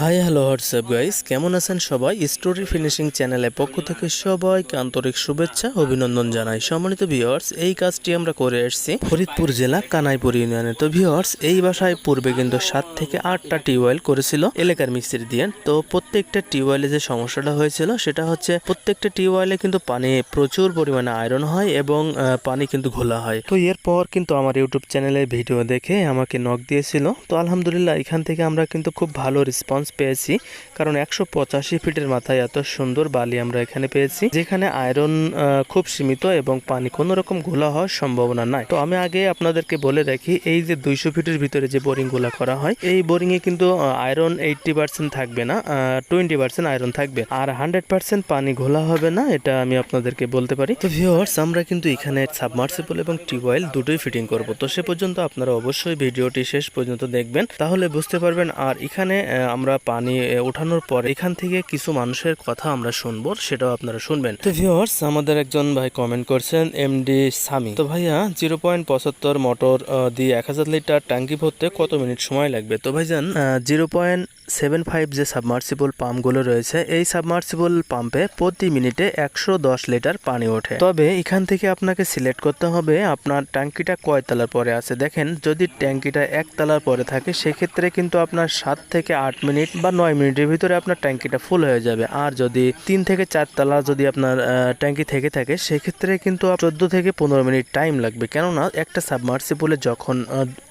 Hi hello WhatsApp guys কেমন আছেন সবাই? স্টোরি ফিনিশিং চ্যানেলের পক্ষ থেকে সবাইকে আন্তরিক শুভেচ্ছা, অভিনন্দন জানাই। সম্মানিত ভিউয়ার্স এই কাজটি আমরা করে এসেছি ফরিদপুর জেলা কানাইপুর ইউনিয়নে তো ভিউয়ার্স এই বাসায় পূর্বে কিন্তু সাত থেকে আটটা টিউবওয়েল করেছিল এলাকার মিস্ত্রি দিয়ে। তো প্রত্যেকটা টিউবওয়েলে যে সমস্যাটা হয়েছিল, সেটা হচ্ছে প্রত্যেকটা টিউবওয়েলে কিন্তু পানি প্রচুর পরিমাণে আয়রন হয় এবং পানি কিন্তু ঘোলা হয়। তো এরপর কিন্তু আমার ইউটিউব চ্যানেলে ভিডিও দেখে আমাকে নক দিয়েছিল। তো আলহামদুলিল্লাহ, এখান থেকে আমরা কিন্তু খুব ভালো রেসপন্স পেয়েছি, কারণ একশো পঁচাশি ফিটের মাথায় এত সুন্দর বালি আমরা এখানে পেয়েছি, যেখানে আয়রন খুব সীমিত এবং পানি কোনো রকম ঘোলা হওয়ার সম্ভাবনা নাই। তো আমি আগে আপনাদেরকে বলে রাখি, এই যে দুইশো ফিটের ভিতরে যে বোরিংগুলা করা হয়, এই বোরিং এ কিন্তু আয়রন এইটটি পার্সেন্ট থাকবে না টোয়েন্টি পার্সেন্ট আয়রন থাকবে। আর হান্ড্রেড পার্সেন্ট পানি ঘোলা হবে না, এটা আমি আপনাদেরকে বলতে পারি। তো ভিউয়ার্স, আমরা কিন্তু এখানে সাবমার্সিবল এবং টিউবওয়েল দুটোই ফিটিং করব। তো সে পর্যন্ত আপনারা অবশ্যই ভিডিওটি শেষ পর্যন্ত দেখবেন, তাহলে বুঝতে পারবেন। আর এখানে আমরা পানি ওঠানোর পর এখান থেকে কিছু মানুষের কথা আমরা শুনব, সেটাও আপনারা শুনবেন। তো ভিউয়ার্স আমাদের একজন ভাই কমেন্ট করছেন এমডি সামি তো ভাইয়া জিরো পয়েন্ট পঁচাত্তর মোটর দিয়ে এক হাজার লিটার ট্যাঙ্কি ভরতে কত মিনিট সময় লাগবে? তো ভাই ভাইজান জিরো পয়েন্ট সেভেন ফাইভ যে সাবমার্সিবল পাম্পগুলো রয়েছে, এই সাবমার্সিবল পাম্পে প্রতি মিনিটে একশো দশ লিটার পানি ওঠে। তবে এখান থেকে আপনাকে সিলেক্ট করতে হবে আপনার ট্যাঙ্কিটা কয় তলার পরে আছে। দেখেন, যদি ট্যাঙ্কিটা এক তলার পরে থাকে, সেক্ষেত্রে কিন্তু আপনার সাত থেকে আট মিনিট বা নয় মিনিটের ভিতরে আপনার ট্যাঙ্কিটা ফুল হয়ে যাবে। আর যদি তিন থেকে চার তলা যদি আপনার ট্যাঙ্কি থেকে থাকে, সেক্ষেত্রে কিন্তু চোদ্দ থেকে পনেরো মিনিট টাইম লাগবে। কেননা একটা সাবমার্সিবলে যখন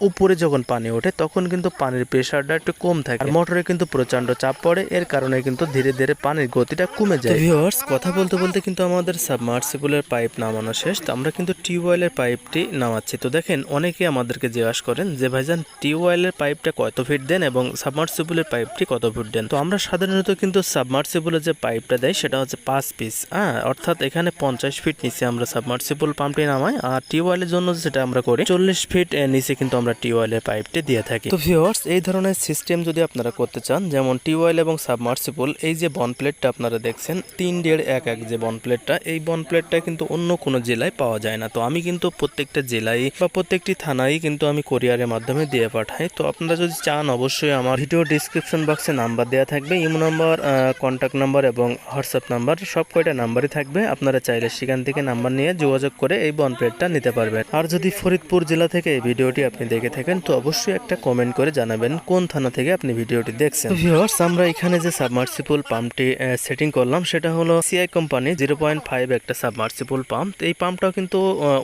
উপরে যখন পানি ওঠে, তখন কিন্তু পানির প্রেশারটা একটু কম থাকে। আর মোটরে কিন্তু প্রচণ্ড চাপ পড়ে, এর কারণে কিন্তু ধীরে ধীরে পানির গতিটা কমে যায়। ভিউয়ার্স কথা বলতে বলতে কিন্তু আমাদের সাবমার্সিবলের পাইপ নামানো শেষ। তো আমরা কিন্তু টিউবওয়েলের পাইপটি নামাচ্ছি। তো দেখেন অনেকে আমাদেরকে জিজ্ঞাসা করেন যে, ভাইজান টিউবওয়েলের পাইপটা কত ফিট দেন? এবং সাবমার্সিবলের পাইপটি কত ফিট দেন? তো আমরা সাধারণত কিন্তু সাবমার্সিবলের যে পাইপটা দেয়, সেটা হচ্ছে পাঁচ পিস হ্যাঁ? অর্থাৎ এখানে পঞ্চাশ ফিট নিচে আমরা সাবমার্সিবল পাম্পটি নামাই, আর টিউবওয়েলের জন্য যেটা আমরা করি, চল্লিশ ফিট নিচে কিন্তু আমরা টিউবওয়েলের পাইপটি দিয়ে থাকি। তো ভিউয়ার্স এই ধরনের সিস্টেম যদি আপনারা করতে চান, যেমন টিউবওয়েল এবং সাবমার্সিবল এই যে বন প্লেটটা আপনারা দেখছেন, তিন দেড় এক এক যে বন প্লেটটা এই বন প্লেটটা কিন্তু অন্য কোনো জেলায় পাওয়া যায় না। তো আমি কিন্তু প্রত্যেকটা জেলায় বা প্রত্যেকটি থানায় কিন্তু আমি কোরিয়ারের মাধ্যমে দিয়ে পাঠাই। তো আপনারা যদি চান, অবশ্যই আমার ভিডিও ডিসক্রিপশন বক্সে নাম্বার দেওয়া থাকবে, ইমো নাম্বার কন্ট্যাক্ট নাম্বার এবং হোয়াটসঅ্যাপ নাম্বার সব কয়টা নাম্বারই থাকবে। আপনারা চাইলে সেখান থেকে নাম্বার নিয়ে যোগাযোগ করে এই বন প্লেটটা নিতে পারবেন। আর যদি ফরিদপুর জেলা থেকে এই ভিডিওটি আপনি দেখে থাকেন, তো অবশ্যই একটা কমেন্ট করে জানাবেন, কোন থানা থেকে আপনি ভিডিওটি দেখছেন। ভিউয়ার্স আমরা এখানে যে সাবমার্সিবল পাম্পটি সেটিং করলাম, সেটা হলো CI company zero point five একটা সাবমার্সিবল পাম্প এই পাম্পটাও কিন্তু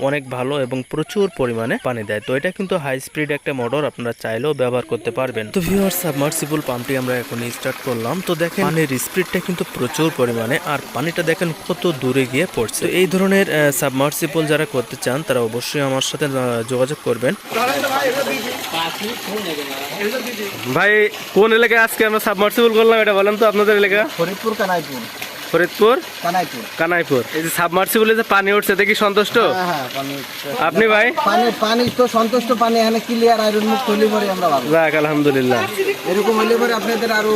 অনেক ভালো এবং প্রচুর পরিমাণে পানি দেয়। তো এটা কিন্তু হাই স্পিড একটা মোটর আপনারা চাইলেও ব্যবহার করতে পারবেন। তো ভিউয়ার্স সাবমার্সিবল পাম্পটি আমরা এখন স্টার্ট করলাম। তো দেখেন পানির স্পিডটা কিন্তু প্রচুর পরিমাণে আর পানিটা দেখেন কত দূরে গিয়ে পড়ছে। তো এই ধরনের সাবমার্সিবল যারা করতে চান তারা অবশ্যই আমার সাথে যোগাযোগ করবেন। ভাই কোন এলাকায় আজকে আমরা সাবমার্সিবল করলাম এটা বলেন তো আপনাদের এলাকা? ফরিদপুর কানাইপুর। ফরিদপুর? কানাইপুর। কানাইপুর। এই যে সাবমার্সিবলে যে পানি উঠছে দেখি সন্তুষ্ট? হ্যাঁ, হ্যাঁ, আপনি ভাই? পানি পানি তো সন্তুষ্ট পানি এখানে ক্লিয়ার আয়রন মুক্ত হলে পরে আমরা ভালো যাক আলহামদুলিল্লাহ। এরকম হলে পরে আপনাদের আরও